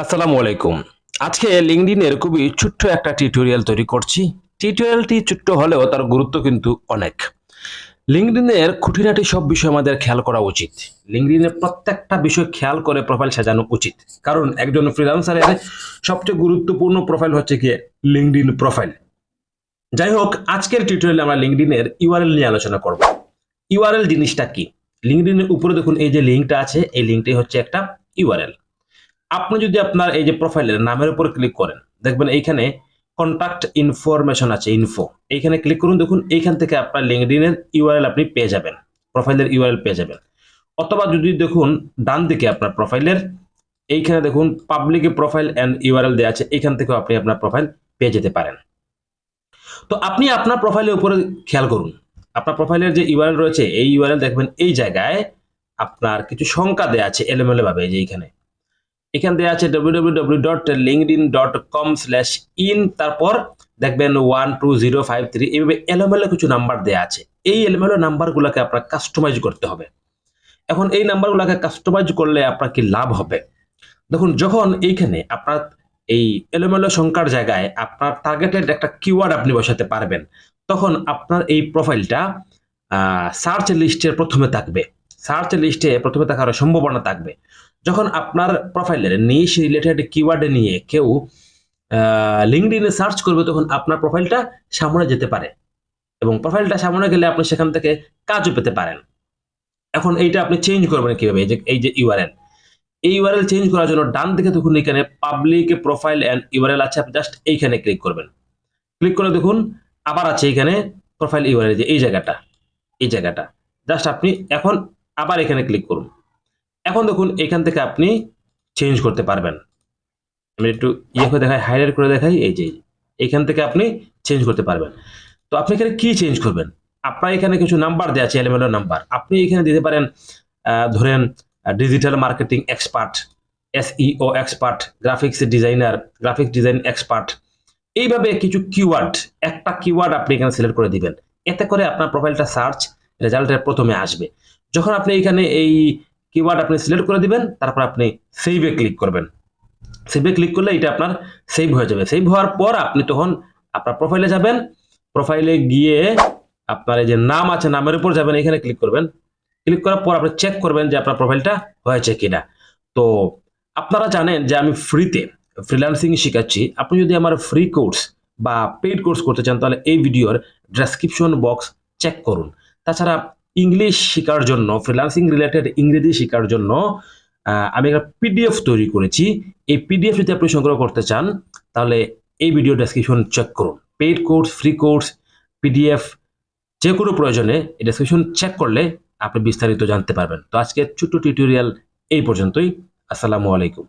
আসসালামু আলাইকুম। আজকে লিঙ্কডিনের খুবই ছোট্ট একটা টিউটোরিয়াল তৈরি করছি। টিউটোরিয়ালটি ছোট্ট হলেও তার গুরুত্ব কিন্তু অনেক। লিঙ্কডিনের খুঁটিনাটি সব বিষয় আমাদের খেয়াল করা উচিত। লিঙ্কডিনের প্রত্যেকটা বিষয় খেয়াল করে প্রোফাইল সাজানো উচিত। কারণ একজন ফ্রিল্যান্সারের সবচেয়ে গুরুত্বপূর্ণ প্রোফাইল হচ্ছে কি লিঙ্কডিন প্রোফাইল যাই হোক, আজকের টিউটোরিয়ালে আমরা লিঙ্কডিনের ইউআরএল নিয়ে আলোচনা করব। ইউআরএল জিনিসটা কি? লিঙ্কডিনের উপরে দেখুন এই যে লিঙ্কটা আছে, এই লিঙ্কটাই হচ্ছে একটা ইউআরএল আপনি যদি আপনার এই যে প্রোফাইলের নামের উপর ক্লিক করেন, দেখবেন এইখানে কন্টাক্ট ইনফরমেশন আছে ইনফো এইখানে ক্লিক করুন, দেখুন এইখান থেকে আপনার লিঙ্কডিনের ইউআরএল আপনি পেয়ে যাবেন প্রোফাইলের ইউআরএল পেয়ে যাবেন। অথবা যদি দেখুন ডান দিকে আপনার প্রোফাইলের এইখানে দেখুন পাবলিক প্রোফাইল অ্যান্ড ইউআরএল দেওয়া আছে, এইখান থেকেও আপনি আপনার প্রোফাইল পেয়ে যেতে পারেন। তো আপনি আপনার প্রোফাইলের উপরে খেয়াল করুন, আপনার প্রোফাইলের যে ইউআরএল রয়েছে, এই ইউআরএল দেখবেন এই জায়গায় আপনার কিছু সংখ্যা দেওয়া আছে এলোমেলো ভাবে এই যে এইখানে। এখান দেওয়া আছে www.linkedin.com স্ল্যাশ ইন তারপর দেখবেন one two zero five three এইভাবে এলোমেলো কিছু নাম্বার দেওয়া আছে। এই এলোমেলো নাম্বারগুলোকে আপনার কাস্টমাইজ করতে হবে। এখন এই নাম্বারগুলোকে কাস্টমাইজ করলে আপনার কি লাভ হবে? দেখুন, যখন এইখানে আপনার এই এলোমেলো সংখ্যার জায়গায় আপনার টার্গেটেড একটা কিওয়ার্ড আপনি বসাতে পারবেন, তখন আপনার এই প্রোফাইলটা সার্চ লিস্টের প্রথমে থাকবে। সার্চ লিস্টে প্রথমে থাকার সম্ভাবনা থাকবে। যখন আপনার প্রোফাইলের নিশ রিলেটেড কিওয়ার্ড নিয়ে কেউ লিঙ্কডিনে সার্চ করবে, তখন আপনার প্রোফাইলটা সামনে যেতে পারে। এবং প্রোফাইলটা সামনে গেলে আপনি সেখান থেকে কাজও পেতে পারেন। এখন এইটা আপনি চেঞ্জ করবেন কীভাবে? এই যে এই যে ইউআরএল এই ইউআরএল চেঞ্জ করার জন্য ডান দিকে দেখুন, এখানে পাবলিক প্রোফাইল অ্যান্ড ইউআরএল আছে। আপনি জাস্ট এইখানে ক্লিক করবেন। ক্লিক করে দেখুন, আবার আছে এখানে প্রোফাইল ইউআরএল যে, এই জায়গাটা এই জায়গাটা। জাস্ট আপনি এখন আবার এখানে ক্লিক করুন। এখন দেখুন এখান থেকে আপনি চেঞ্জ করতে পারবেন। আমি একটু ইয়ে করে দেখাই হাইলাইট করে দেখাই, এই যে, এখান থেকে আপনি চেঞ্জ করতে পারবেন। তো আপনি এখানে কি চেঞ্জ করবেন? আপনার এখানে কিছু নাম্বার দেওয়া আছে এলিমেন্ট নাম্বার আপনি এখানে দিতে পারেন ধরেন digital marketing expert SEO expert graphics designer graphics design expert এইভাবে কিছু কিওয়ার্ড একটা কিওয়ার্ড আপনি এখানে সিলেক্ট করে দিবেন। এতে করে আপনার প্রোফাইলটা সার্চ রেজাল্টের প্রথমে আসবে। যখন আপনি এখানে এই কিওয়ার্ড আপনি সিলেক্ট করে দিবেন, তারপর আপনি সেভে ক্লিক করবেন। সেভে ক্লিক করলে এটা আপনার সেভ হয়ে যাবে। সেভ হওয়ার পর আপনি তখন আপনার প্রোফাইলে যাবেন। প্রোফাইলে গিয়ে আপনার এই যে নাম আছে, নামের উপর যাবেন, এখানে ক্লিক করবেন। ক্লিক করার পর আপনি চেক করবেন যে আপনার প্রোফাইলটা হয়েছে কিনা। তো আপনারা জানেন যে আমি ফ্রিতে ফ্রিল্যান্সিং শেখাচ্ছি। আপনি যদি আমার ফ্রি কোর্স বা পেইড কোর্স করতে চান, তাহলে এই ভিডিওর ডেসক্রিপশন বক্স চেক করুন। তাছাড়া ইংলিশ শেখার জন্য ফ্রিল্যান্সিং রিলেটেড ইংরেজি শেখার জন্য আমি একটা পিডিএফ তৈরি করেছি। এই পিডিএফ যদি আপনি সংগ্রহ করতে চান, তাহলে এই ভিডিও ডেসক্রিপশন চেক করুন। Paid course free course PDF যে কোনো প্রয়োজনে এই ডেসক্রিপশন চেক করলে আপনি বিস্তারিত জানতে পারবেন। তো আজকে ছোট্ট টিউটোরিয়াল এই পর্যন্তই। আসসালামু আলাইকুম।